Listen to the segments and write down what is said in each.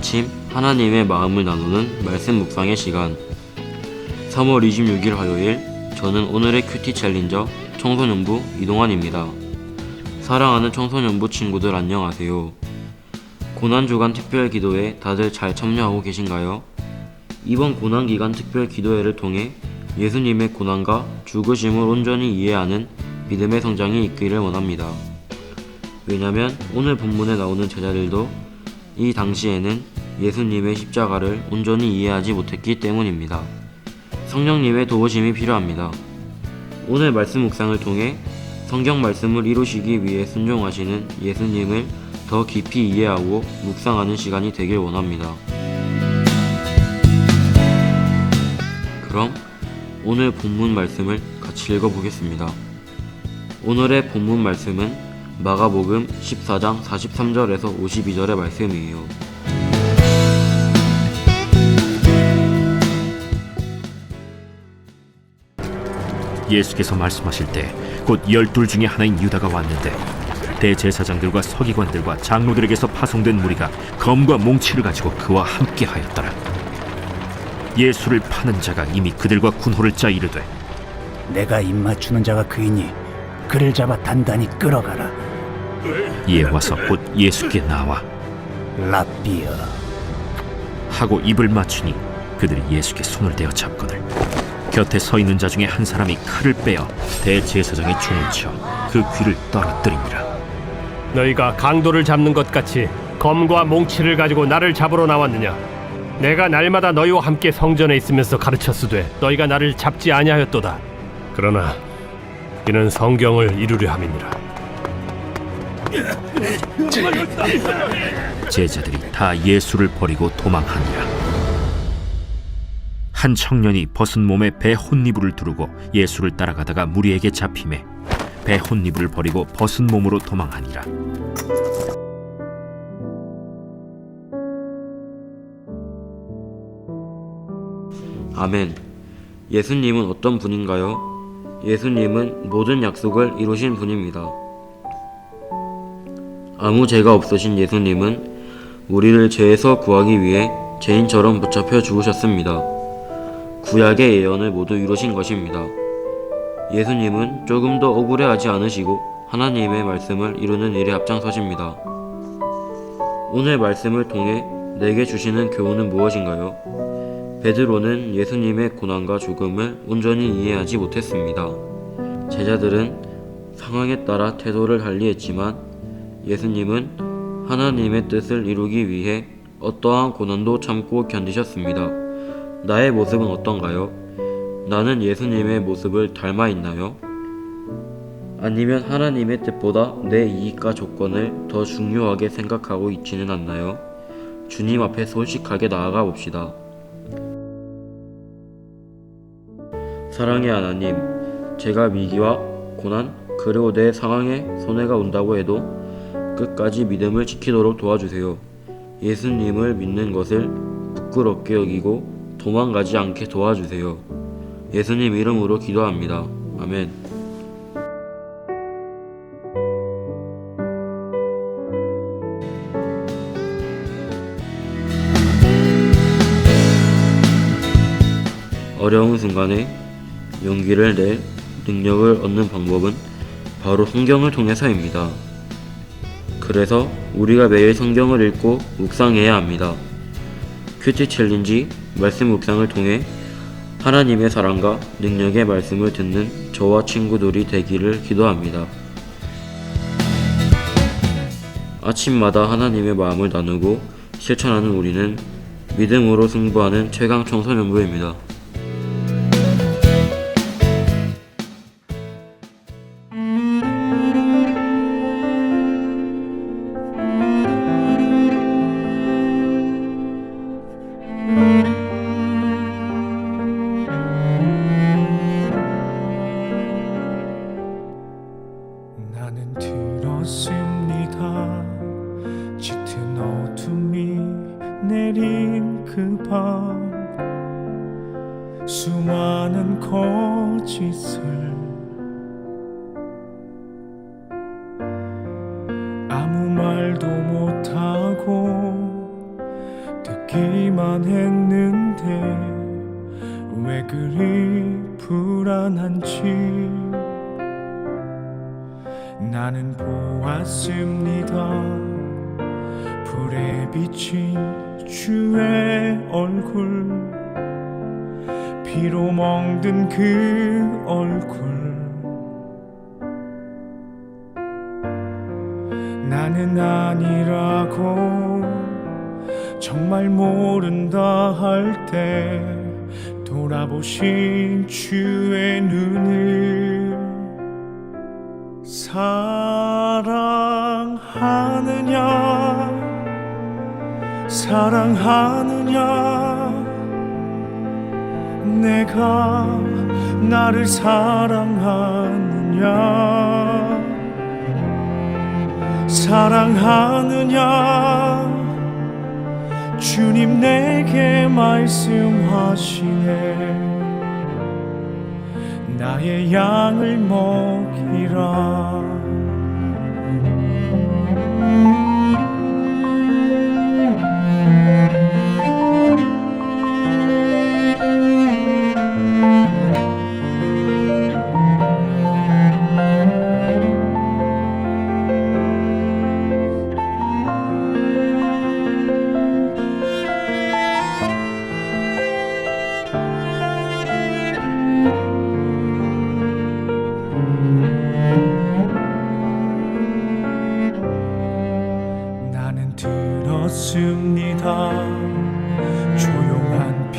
아침 하나님의 마음을 나누는 말씀 묵상의 시간 3월 26일 화요일 저는 오늘의 큐티 챌린저 청소년부 이동환입니다. 사랑하는 청소년부 친구들 안녕하세요. 고난주간 특별 기도회 다들 잘 참여하고 계신가요? 이번 고난기간 특별 기도회를 통해 예수님의 고난과 죽으심을 온전히 이해하는 믿음의 성장이 있기를 원합니다. 왜냐면 오늘 본문에 나오는 제자들도 이 당시에는 예수님의 십자가를 온전히 이해하지 못했기 때문입니다. 성령님의 도우심이 필요합니다. 오늘 말씀 묵상을 통해 성경 말씀을 이루시기 위해 순종하시는 예수님을 더 깊이 이해하고 묵상하는 시간이 되길 원합니다. 그럼 오늘 본문 말씀을 같이 읽어보겠습니다. 오늘의 본문 말씀은 마가복음 14장 43절에서 52절의 말씀이에요. 예수께서 말씀하실 때 곧 열둘 중에 하나인 유다가 왔는데 대제사장들과 서기관들과 장로들에게서 파송된 무리가 검과 몽치를 가지고 그와 함께 하였더라 예수를 파는 자가 이미 그들과 군호를 짜 이르되 내가 입맞추는 자가 그이니 그를 잡아 단단히 끌어가라 이에 와서 곧 예수께 나와 라비어 하고 입을 맞추니 그들이 예수께 손을 대어 잡거늘 곁에 서 있는 자 중에 한 사람이 칼을 빼어 대제사장의 총을 쳐그 귀를 떨어뜨리니라 너희가 강도를 잡는 것 같이 검과 몽치를 가지고 나를 잡으러 나왔느냐? 내가 날마다 너희와 함께 성전에 있으면서 가르쳤으되 너희가 나를 잡지 아니하였도다. 그러나 이는 성경을 이루려 함이니라. 제자들이 다 예수를 버리고 도망하니라. 한 청년이 벗은 몸에 배 혼니부를 두르고 예수를 따라가다가 무리에게 잡힘에 배 혼니부를 버리고 벗은 몸으로 도망하니라. 아멘. 예수님은 어떤 분인가요? 예수님은 모든 약속을 이루신 분입니다. 아무 죄가 없으신 예수님은 우리를 죄에서 구하기 위해 죄인처럼 붙잡혀 죽으셨습니다. 구약의 예언을 모두 이루신 것입니다. 예수님은 조금 더 억울해하지 않으시고 하나님의 말씀을 이루는 일에 앞장서십니다. 오늘 말씀을 통해 내게 주시는 교훈은 무엇인가요? 베드로는 예수님의 고난과 죽음을 온전히 이해하지 못했습니다. 제자들은 상황에 따라 태도를 달리했지만 예수님은 하나님의 뜻을 이루기 위해 어떠한 고난도 참고 견디셨습니다. 나의 모습은 어떤가요? 나는 예수님의 모습을 닮아 있나요? 아니면 하나님의 뜻보다 내 이익과 조건을 더 중요하게 생각하고 있지는 않나요? 주님 앞에 솔직하게 나아가 봅시다. 사랑의 하나님, 제가 위기와 고난, 그리고 내 상황에 손해가 온다고 해도 끝까지 믿음을 지키도록 도와주세요. 예수님을 믿는 것을 부끄럽게 여기고 도망가지 않게 도와주세요. 예수님 이름으로 기도합니다. 아멘. 어려운 순간에 용기를 낼 능력을 얻는 방법은 바로 성경을 통해서입니다. 그래서 우리가 매일 성경을 읽고 묵상해야 합니다. 큐티 챌린지 말씀 묵상을 통해 하나님의 사랑과 능력의 말씀을 듣는 저와 친구들이 되기를 기도합니다. 아침마다 하나님의 마음을 나누고 실천하는 우리는 믿음으로 승부하는 최강 청소년부입니다. 나 걸었습니다. 짙은 어둠이 내린 그 밤 수많은 거짓을 아무 말도 못하고 듣기만 했는데 왜 그리 불안한지. 나는 보았습니다. 불에 비친 주의 얼굴 피로 멍든 그 얼굴. 나는 아니라고 정말 모른다 할 때 돌아보신 주의 눈을 사랑하느냐? 사랑하느냐? 내가 나를 사랑하느냐? 사랑하느냐? 주님 내게 말씀하시네. 나의 양을 먹 이라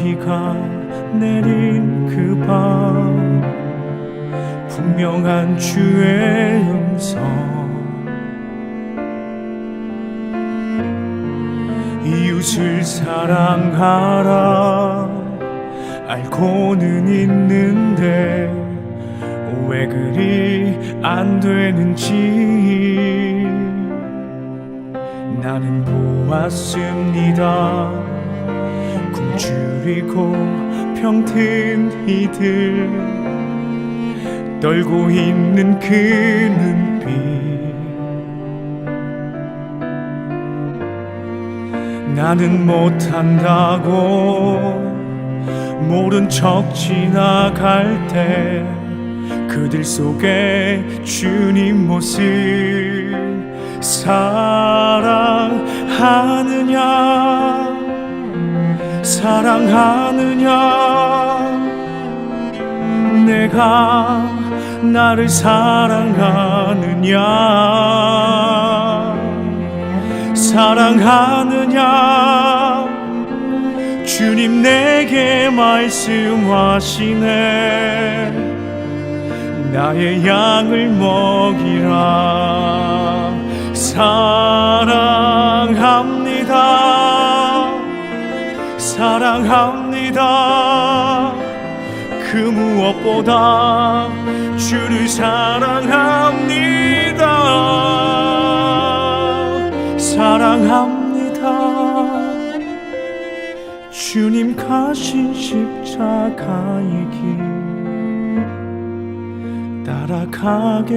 비가 내린 그 밤 분명한 주의 음성. 이웃을 사랑하라 알고는 있는데 왜 그리 안 되는지. 나는 보았습니다 병든 이들 떨고 있는 그 눈빛. 나는 못한다고 모른 척 지나갈 때 그들 속에 주님 모습 사랑하느냐 사랑하느냐? 내가 나를 사랑하느냐? 사랑하느냐? 주님 내게 말씀하시네. 나의 양을 먹이라. 사랑합니다 사랑합니다. 그 무엇보다 주를 사랑합니다. 사랑합니다. 주님 가신 십자가의 길 따라가겠습니다.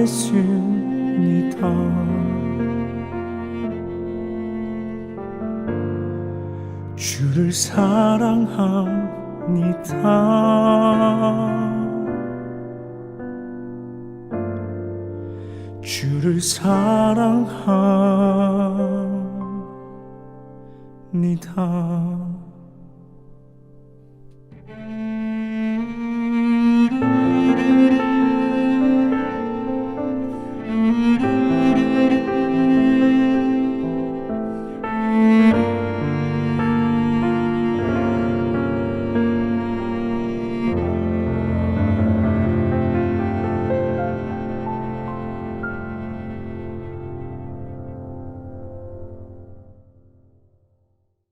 주를 사랑합니다. 주를 사랑합니다.